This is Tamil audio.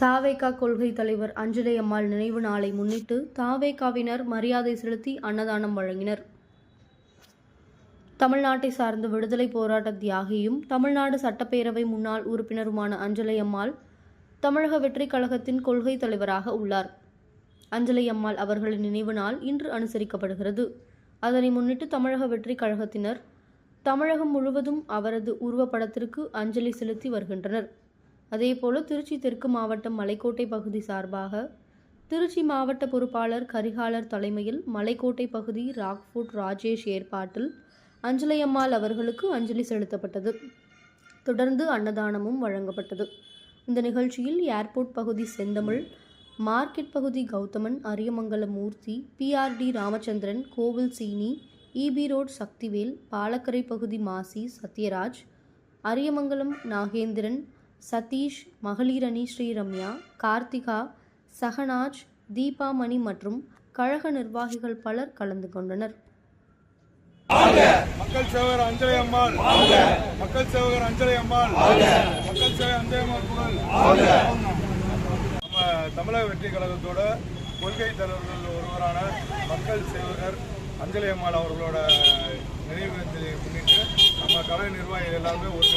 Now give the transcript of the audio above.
தாவேகா கொள்கை தலைவர் அஞ்சலி அம்மாள் நினைவு நாளை முன்னிட்டு தாவேகாவினர் மரியாதை செலுத்தி அன்னதானம் வழங்கினர். தமிழ்நாட்டை சார்ந்த விடுதலை போராட்ட தியாகியும் தமிழ்நாடு சட்டப்பேரவை முன்னாள் உறுப்பினருமான அஞ்சலை அம்மாள் தமிழக வெற்றிக் கழகத்தின் கொள்கை தலைவராக உள்ளார். அஞ்சலை அம்மாள் அவர்களின் நினைவு நாள் இன்று அனுசரிக்கப்படுகிறது. அதனை முன்னிட்டு தமிழக வெற்றிக் கழகத்தினர் தமிழகம் முழுவதும் அவரது உருவப்படத்திற்கு அஞ்சலி செலுத்தி வருகின்றனர். அதேபோல திருச்சி தெற்கு மாவட்டம் மலைக்கோட்டை பகுதி சார்பாக திருச்சி மாவட்ட பொறுப்பாளர் கரிகாலர் தலைமையில் மலைக்கோட்டை பகுதி ராக்ஃபுட் ராஜேஷ் ஏற்பாட்டில் அஞ்சலையம்மாள் அவர்களுக்கு அஞ்சலி செலுத்தப்பட்டது. தொடர்ந்து அன்னதானமும் வழங்கப்பட்டது. இந்த நிகழ்ச்சியில் ஏர்போர்ட் பகுதி செந்தமிழ் மார்க்கெட் பகுதி கௌதமன் அரியமங்கலம் மூர்த்தி பிஆர்டி ராமச்சந்திரன் கோவில் சீனி இபி ரோட் சக்திவேல் பாலக்கரை பகுதி மாசி சத்யராஜ் அரியமங்கலம் நாகேந்திரன் சதீஷ் மகளிரணி ஸ்ரீரம்யா கார்த்திகா சஹனாஜ் தீபாமணி மற்றும் கழக நிர்வாகிகள் பலர் கலந்து கொண்டனர். மக்கள் சேவகர் அஞ்சலி அம்மாள். மக்கள் சேவகர் அஞ்சலி அம்மாள். மக்கள் சேவை அஞ்சலி அம்மாள் நம்ம தமிழக வெற்றி கழகத்தோட கொள்கை தலைவர்கள் ஒருவரான மக்கள் சேவகர் அஞ்சலி அம்மாள் அவர்களோட நினைவு முன்னிட்டு நம்ம கலை நிர்வாகிகள் எல்லாருமே ஒரு